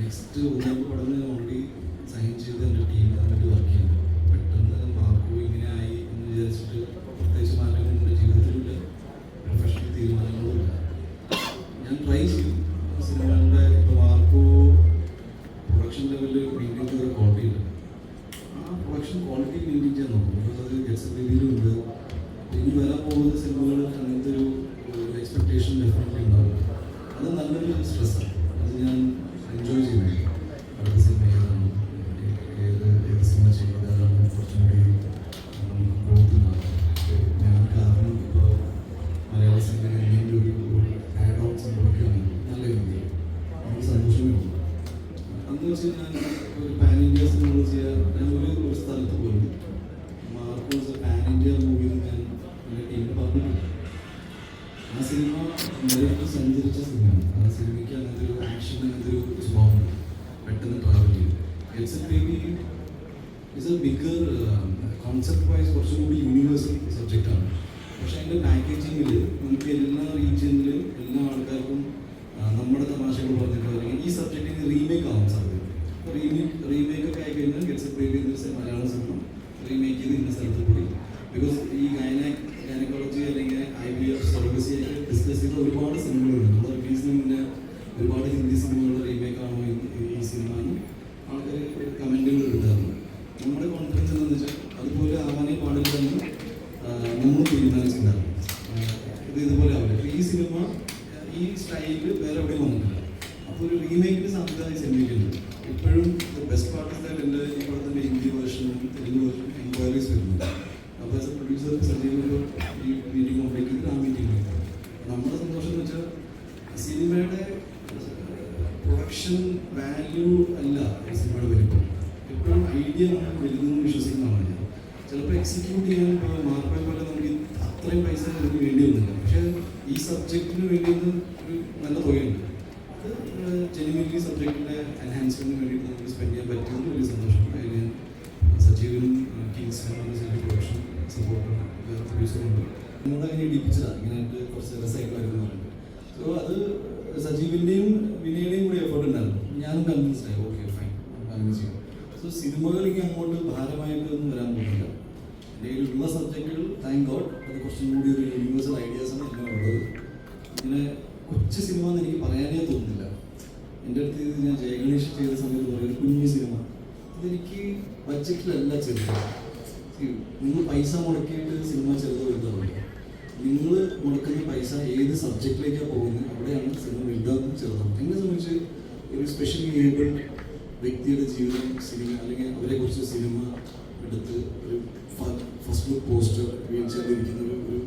Next ഒന്നാമത് പടങ്ങൾ already sign ചെയ്ത് എന്റെ ടീം തന്നിട്ട് വർക്ക് ചെയ്യുന്നു പെട്ടെന്ന് മാർക്കു ഇങ്ങനെ ആയി എന്ന് വിചാരിച്ചിട്ട് പ്രത്യേകിച്ച് മാറ്റങ്ങൾ എന്റെ ജീവിതത്തിലില്ല പ്രൊഫഷണൽ തീരുമാനങ്ങളുമില്ല ഞാൻ ട്രൈ ചെയ്യും സിനിമകളുടെ ഇപ്പോൾ മാർക്കു പ്രൊഡക്ഷൻ ലെവലിൽ മെയിന്റെയിൻ ചെയ്ത ക്വാളിറ്റി ഉണ്ട്. ആ പ്രൊഡക്ഷൻ ക്വാളിറ്റി മെയിന്റെയിൻ ചെയ്യാൻ നോക്കും. ബിക്കോസ് അത് ഗെറ്റ്സ് രീതിയിലുണ്ട് ഇനി വരാൻ പോകുന്ന സിനിമകളിൽ അങ്ങനത്തെ ഒരു എക്സ്പെക്ടേഷൻ ഡെഫിനറ്റ്ലി ഉണ്ടാവും. അത് നല്ലൊരു സ്ട്രെസ്സാണ് അത് ഞാൻ അന്ന് ഞാൻ ഒരു പാൻ ഇന്ത്യ സിനിമകൾ ചെയ്യാൻ ഒരു ഒരു സ്ഥലത്ത് പോയി മാർക്കോസ് പാൻ ഇന്ത്യ മൂവി ഞാൻ എന്റെ ടീമിൽ പറഞ്ഞു ആ സിനിമ നേരിട്ട് സഞ്ചരിച്ച സിനിമയാണ് ആ സിനിമയ്ക്ക് അങ്ങനത്തെ ഒരു ആക്ഷൻ അങ്ങനത്തെ ഒരു സ്വഭാവം പെട്ടെന്ന് ട്രാവൽ ചെയ്തു. It's a baby it's a bigger concept wise കുറച്ചും കൂടി യൂണിവേഴ്സൽ സബ്ജക്റ്റാണ് പക്ഷെ അതിന്റെ പാക്കേജിങ്ങിൽ നമുക്ക് എല്ലാ റീജിയനിലും എല്ലാ ആൾക്കാർക്കും നമ്മുടെ തമാശകൾ പറഞ്ഞിട്ട് അല്ലെങ്കിൽ ഈ സബ്ജക്റ്റിന് റീമേക്ക് ആവാൻ സാധ്യത. റീമേക്ക് റീമേക്ക് ഒക്കെ ആയി കഴിഞ്ഞാൽ ഗെറ്റ്സ് ബേബി എന്ന് മലയാള സിനിമ റീമേക്ക് ചെയ്ത് ഇന്ന സ്ഥലത്ത് പോയി ബിക്കോസ് ഈ ഗൈന ഗൈനക്കോളജി അല്ലെങ്കിൽ I V F service discuss ചെയ്ത ഒരുപാട് സിനിമകളുണ്ട്. നമ്മുടെ റിലീസിന് മുന്നേ ഒരുപാട് ഹിന്ദി സിനിമകളുടെ റീമേക്ക് ആണോ ഈ- സിനിമ ആൾക്കാർ കമന്റുകൾ ഉണ്ടായിരുന്നു നമ്മുടെ കോൺഫിഡൻസ് എന്താണെന്ന് വെച്ചാൽ അതുപോലെ ആവാനേ പാടില്ലെന്ന് നമ്മൾ തീരുമാനിച്ചിട്ടുണ്ടായിരുന്നു. ഇത് ഇതുപോലെ ആവില്ല ഈ സിനിമ ഈ സ്റ്റൈലിൽ വേറെ എവിടെയും വന്നിട്ടില്ല. അപ്പോൾ ഒരു റീമേക്കിന് സംവിധാനം ചിന്തിക്കുന്നുണ്ട് ഇപ്പോഴും ബെസ്റ്റ് പാർട്ട് ഓഫ് ദാറ്റ് എന്റെ ഈ തന്നെ ഹിന്ദി വേർഷനും തെലുങ്ക് വേർഷനും എൻക്വയറീസ് വരുന്നുണ്ട്. അപ്പോൾ ആസ് എ പ്രൊഡ്യൂസർ സജീവ് ഈ മീറ്റിംഗ് ചെയ്തിട്ട് ആ മീറ്റിംഗ് നമ്മുടെ സന്തോഷം എന്ന് വെച്ചാൽ സിനിമയുടെ പ്രൊഡക്ഷൻ വാല്യൂ അല്ല സിനിമയുടെ വലിപ്പം. എപ്പോഴും ഐഡിയ നമ്മൾ വലുതെന്ന് വിശ്വസിക്കുന്നതാണ് ചിലപ്പോൾ എക്സിക്യൂട്ട് ചെയ്യാൻ പോലെ മാർപ്പെ പോലെ നമുക്ക് അത്രയും പൈസ നമുക്ക് വേണ്ടി വന്നില്ല. പക്ഷേ ഈ സബ്ജക്റ്റിന് വേണ്ടിയത് ഒരു നല്ല തുകയുണ്ട് അത് ജെനുവൻലി സബ്ജക്റ്റിന്റെ എൻഹാൻസ്മെന്റിന് വേണ്ടിയിട്ട് നമുക്ക് സ്പെൻഡ് ചെയ്യാൻ പറ്റുമെന്ന് വലിയ സന്തോഷമാണ്. അതിന് സജീവനും കിങ്സ് പ്രൊഡക്ഷൻ സപ്പോർട്ടും പ്രൊഡ്യൂസറുണ്ട് നമ്മളെ അങ്ങനെ ഇടിപ്പിച്ചതാണ്. ഇങ്ങനെയായിട്ട് കുറച്ച് രസമായിട്ട് വരുന്നവരുണ്ട് സോ അത് സജീവിന്റെയും വിനയുടെയും കൂടി എഫേർട്ട് ഉണ്ടായിരുന്നു. ഞാനും കൺവിൻസ്ഡ് ആയി. ഓക്കെ ഫൈൻ കൺവിൻസ് ചെയ്യാം സോ സിനിമകൾ ഇനി അങ്ങോട്ട് ഭാരമായിട്ട് ഒന്നും വരാൻ ഗോഡ് അത് കുറച്ചും കൂടി ഒരു യൂണിവേഴ്സൽ ഐഡിയാസാണ് ഇങ്ങനെ ഉള്ളത്. ഇങ്ങനെ കൊച്ചു സിനിമ എന്ന് എനിക്ക് പറയാനേ തോന്നുന്നില്ല. എന്റെ അടുത്ത് ഞാൻ ജയഗണേഷ് ചെയ്ത സമയത്ത് പറയുന്നത് കുഞ്ഞു സിനിമ അതെനിക്ക് ബഡ്ജറ്റിലല്ല ചെറുത്. നിങ്ങൾ പൈസ മുടക്കിയിട്ട് സിനിമ ചെറുത് വലുതാവില്ല നിങ്ങൾ മുടക്കുന്ന പൈസ ഏത് സബ്ജക്റ്റിലേക്കാണ് പോകുന്നത് അവിടെയാണ് സിനിമ വലുതാകും ചെറുതാണ് എന്നെ സംബന്ധിച്ച് ഒരു സ്പെഷ്യലി ഏബിൾഡ് വ്യക്തിയുടെ ജീവിതം സിനിമ അല്ലെങ്കിൽ അവരെ കുറിച്ച് സിനിമ എടുത്ത് ഒരു ഫസ്റ്റ് പോസ്റ്റ് വീഴ്ചയിലിരിക്കുന്ന ഒരു ഒരു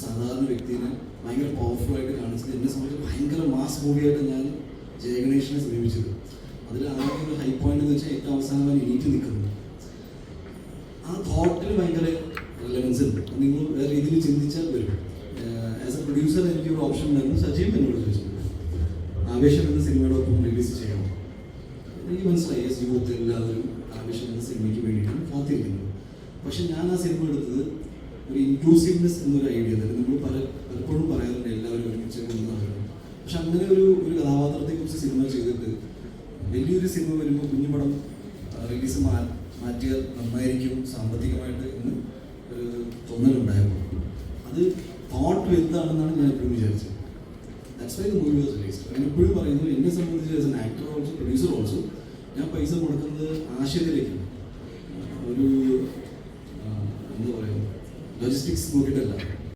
സാധാരണ വ്യക്തിനെ ഭയങ്കര പവർഫുൾ ആയിട്ട് കാണിച്ചത് എന്നെ സംബന്ധിച്ച് ഭയങ്കര മാസ് മൂവിയായിട്ട് ഞാൻ ജയഗണേഷിനെ സമീപിച്ചത്. അതിൽ ആകെ ഒരു ഹൈ പോയിന്റ് എന്ന് വെച്ചാൽ ഏറ്റവും അവസാനം ഞാൻ എണീറ്റ് നിൽക്കുന്നത് ആ തോട്ടിൽ ഭയങ്കര റിലവൻസ് ഉണ്ട്. നിങ്ങൾ വേറെ രീതിയിൽ ചിന്തിച്ചാൽ വരും. ആസ് എ പ്രൊഡ്യൂസർ എനിക്ക് ഒരു ഓപ്ഷൻ ഉണ്ടായിരുന്നു. സജീവ് എന്നോട് ചോദിച്ചു. ആവേശം എന്ന സിനിമയുടെ ഒപ്പം റിലീസ് ചെയ്യണം. എനിക്ക് മനസ്സിലായി. യൂത്ത് എല്ലാവരും ആവേശം എന്ന സിനിമയ്ക്ക് വേണ്ടിയിട്ടാണ് കാത്തിരിക്കുന്നത്. പക്ഷെ ഞാൻ ആ സിനിമ എടുത്തത് ഒരു ഇൻക്ലൂസീവ്നെസ് എന്നൊരു ഐഡിയ തന്നെ നമ്മൾ പല പലപ്പോഴും പറയാറുണ്ട് എല്ലാവരും ഒരുമിച്ച് കൊണ്ടുവരണം പക്ഷെ അങ്ങനെ ഒരു ഒരു കഥാപാത്രത്തെക്കുറിച്ച് സിനിമ ചെയ്തിട്ട് വലിയൊരു സിനിമ വരുമ്പോൾ കുഞ്ഞു പടം റിലീസ് മാറ്റിയാൽ നന്നായിരിക്കും സാമ്പത്തികമായിട്ട് എന്ന് ഒരു തോന്നലുണ്ടായപ്പോൾ. അത് തോട്ട് എന്താണെന്നാണ് ഞാൻ എപ്പോഴും വിചാരിച്ചത്. That's why movie was released ഞാൻ എപ്പോഴും പറയുന്നു എന്നെ സംബന്ധിച്ച് as an actor also producer also ഞാൻ പൈസ കൊടുക്കുന്നത് ആശയത്തിലേക്കാണ്. ഒരു ലോജിസ്റ്റിക്സ് നോക്കിയിട്ടല്ല